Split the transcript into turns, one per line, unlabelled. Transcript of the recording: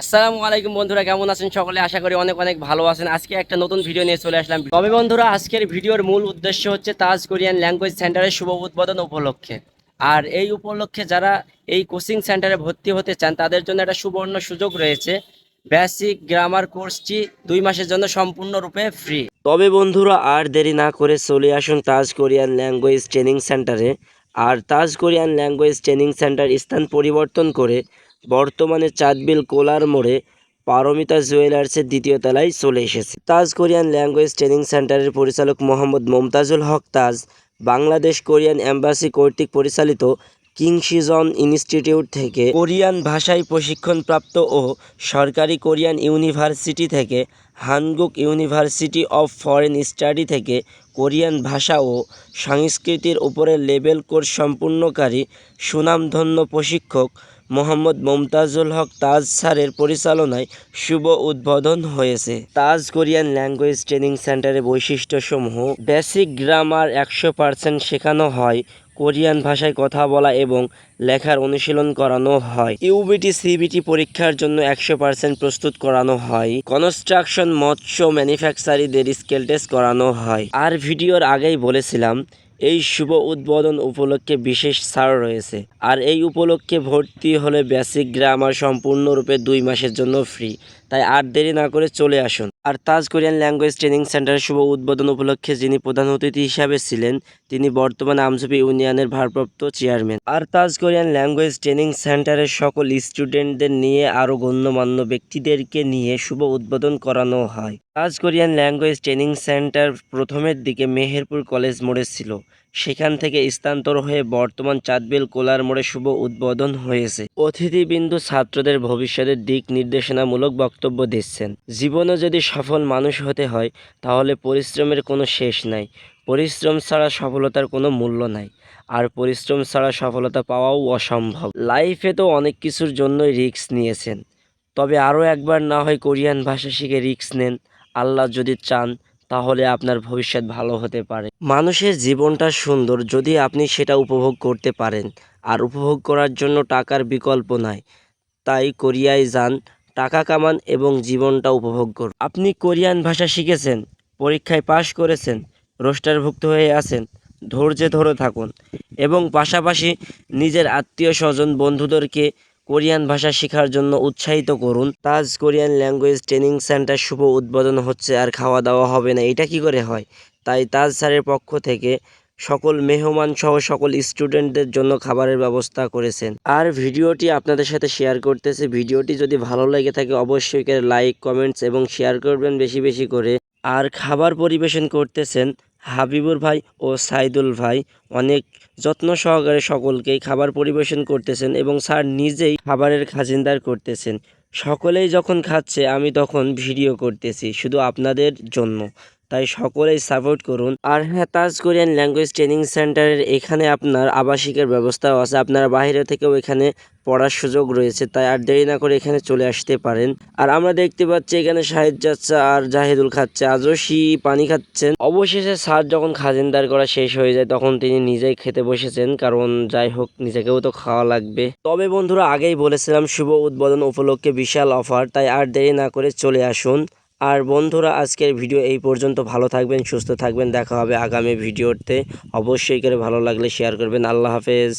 আসসালামু আলাইকুম বন্ধুরা, কেমন আছেন সকলে? আশা করি অনেক অনেক ভালো আছেন। আজকে একটা নতুন ভিডিও নিয়ে চলে আসলাম। তবে বন্ধুরা, আজকের ভিডিওর মূল উদ্দেশ্য হচ্ছে তাজ কোরিয়ান ল্যাঙ্গুয়েজ সেন্টারের শুভ উদ্বোধন উপলক্ষে। আর এই উপলক্ষে যারা এই কোচিং সেন্টারে ভর্তি হতে চান, তাদের জন্য একটা সুবর্ণ সুযোগ রয়েছে। বেসিক গ্রামার কোর্সটি দুই মাসের জন্য সম্পূর্ণরূপে ফ্রি। তবে বন্ধুরা, আর দেরি না করে চলে আসুন তাজ কোরিয়ান ল্যাঙ্গুয়েজ ট্রেনিং সেন্টারে। আর Taj Korean language training centre স্থান পরিবর্তন করে বর্তমানে চাঁদবিল কোলার মোড়ে পারমিতা জুয়েলার্সের দ্বিতীয় তলায় চলে এসেছে। তাজ কোরিয়ান ল্যাঙ্গুয়েজ ট্রেনিং সেন্টারের পরিচালক মোহাম্মদ মমতাজুল হক তাজ বাংলাদেশ কোরিয়ান এম্বাসি কর্তৃক পরিচালিত কিংসিজন ইনস্টিটিউট থেকে কোরিয়ান ভাষায় প্রশিক্ষণপ্রাপ্ত ও সরকারি কোরিয়ান ইউনিভার্সিটি থেকে Hankuk university of foreign study থেকে কোরিয়ান ভাষা ও সংস্কৃতির উপরে লেভেল কোর্স সম্পূর্ণকারী সুনামধন্য প্রশিক্ষক মোহাম্মদ মমতাজুল হক তাজ স্যারের পরিচালনায় শুভ উদ্বোধন হয়েছে। তাজ কোরিয়ান ল্যাঙ্গুয়েজ ট্রেনিং সেন্টারের বৈশিষ্ট্যসমূহ, বেসিক গ্রামার একশো পার্সেন্ট শেখানো হয়, কোরিয়ান ভাষায় কথা বলা এবং লেখার অনুশীলন করানো হয়। ইউবিটি, সিবিটি পরীক্ষার জন্য একশো পার্সেন্ট প্রস্তুত করানো হয়। কনস্ট্রাকশন, মৎস্য ম্যানুফ্যাকচারিদের স্কেল টেস্ট করানো হয়। আর ভিডিওর আগেই বলেছিলাম এই শুভ উদ্বোধন উপলক্ষে বিশেষ ছাড় রয়েছে। আর এই উপলক্ষে ভর্তি হলে বেসিক গ্রামার সম্পূর্ণরূপে দুই মাসের জন্য ফ্রি। তাই আর দেরি না করে চলে আসুন। আর তাজ কোরিয়ান ল্যাঙ্গুয়েজ ট্রেনিং সেন্টারের শুভ উদ্বোধন উপলক্ষে যিনি প্রধান অতিথি হিসাবে ছিলেন, তিনি বর্তমানে আমজুপি ইউনিয়নের ভারপ্রাপ্ত চেয়ারম্যান। আর তাজ কোরিয়ান ল্যাঙ্গুয়েজ ট্রেনিং সেন্টারের সকল স্টুডেন্টদের নিয়ে আরও গণ্যমান্য ব্যক্তিদেরকে নিয়ে শুভ উদ্বোধন করানো হয়। Taj Korean language training centre প্রথমের দিকে মেহেরপুর কলেজ মোড়ে ছিল। সেখান থেকে স্থানান্তর হয়ে বর্তমান চাঁদবিল কোলার মোড়ে শুভ উদ্বোধন হয়েছে। অতিথিবৃন্দ ছাত্রদের ভবিষ্যতের দিক নির্দেশনামূলক বক্তব্য দিচ্ছেন। জীবনে যদি সফল মানুষ হতে হয়, তাহলে পরিশ্রমের কোনো শেষ নাই। পরিশ্রম ছাড়া সফলতার কোনো মূল্য নাই। আর পরিশ্রম ছাড়া সফলতা পাওয়াও অসম্ভব। লাইফে তো অনেক কিছুর জন্যই রিস্ক নিয়েছেন। তবে আরও একবার না হয় কোরিয়ান ভাষা শিখে রিস্ক নেন। আল্লাহ যদি চান, তাহলে আপনার ভবিষ্যৎ ভালো হতে পারে। মানুষের জীবনটা সুন্দর যদি আপনি সেটা উপভোগ করতে পারেন। আর উপভোগ করার জন্য টাকার বিকল্প নাই। তাই কোরিয়ায় যান, টাকা কামান এবং জীবনটা উপভোগ করুন। আপনি কোরিয়ান ভাষা শিখেছেন, পরীক্ষায় পাশ করেছেন, রোস্টারভুক্ত হয়ে আছেন, ধৈর্যে ধরে থাকুন এবং পাশাপাশি নিজের আত্মীয় স্বজন, বন্ধুদেরকে কোরিয়ান ভাষা শেখার জন্য উৎসাহিত করুন। Taj Korean language training centre শুভ উদ্বোধন হচ্ছে আর খাওয়া দাওয়া হবে না। এটা কি করে হয়? তাই তাজ স্যারের পক্ষ থেকে সকল মেহমান সহ সকল স্টুডেন্টদের জন্য খাবারের ব্যবস্থা করেছেন। আর ভিডিওটি আপনাদের সাথে শেয়ার করতেছে। ভিডিওটি যদি ভালো লেগে থাকে অবশ্যই লাইক, কমেন্টস এবং শেয়ার করবেন বেশি বেশি করে। আর খাবার পরিবেশন করতেছেন হাবিবুর ভাই ও সাইদুল ভাই অনেক যত্ন সহকারে সকলকেই খাবার পরিবেশন করতেছেন এবং স্যার নিজেই খাবারের খাজিনদার করতেছেন। সকলেই যখন খাচ্ছে, আমি তখন ভিডিও করতেছি, শুধু আপনাদের জন্য। তাই সকলেই সাপোর্ট করুন। আর হ্যাঁ তাজ কোরিয়ান ল্যাঙ্গুয়েজ ট্রেনিং সেন্টারের এখানে আপনার আবাসিকের ব্যবস্থাও আছে। আপনারা বাইরে থেকেও এখানে পড়ার সুযোগ রয়েছে, তাই আর দেরি না করে এখানে চলে আসতে পারেন। আর আমরা দেখতে পাচ্ছি এখানে শাহিদ যাচ্ছে আর জাহিদুল খাচ্ছে। আজও আজসি পানি খাচ্ছেন। অবশেষে স্যার যখন খাজিনদার করা শেষ হয়ে যায়, তখন তিনি নিজেই খেতে বসেছেন, কারণ যাই হোক, নিজেকেও তো খাওয়া লাগবে। তবে বন্ধুরা, আগেই বলেছিলাম, শুভ উদ্বোধন উপলক্ষে বিশাল অফার তাই আর দেরি না করে চলে আসুন। আর বন্ধুরা, আজকের ভিডিও এই পর্যন্ত। ভালো থাকবেন, সুস্থ থাকবেন। দেখা হবে আগামী ভিডিওতে। অবশ্যই করে ভালো লাগলে শেয়ার করবেন। আল্লাহ হাফেজ।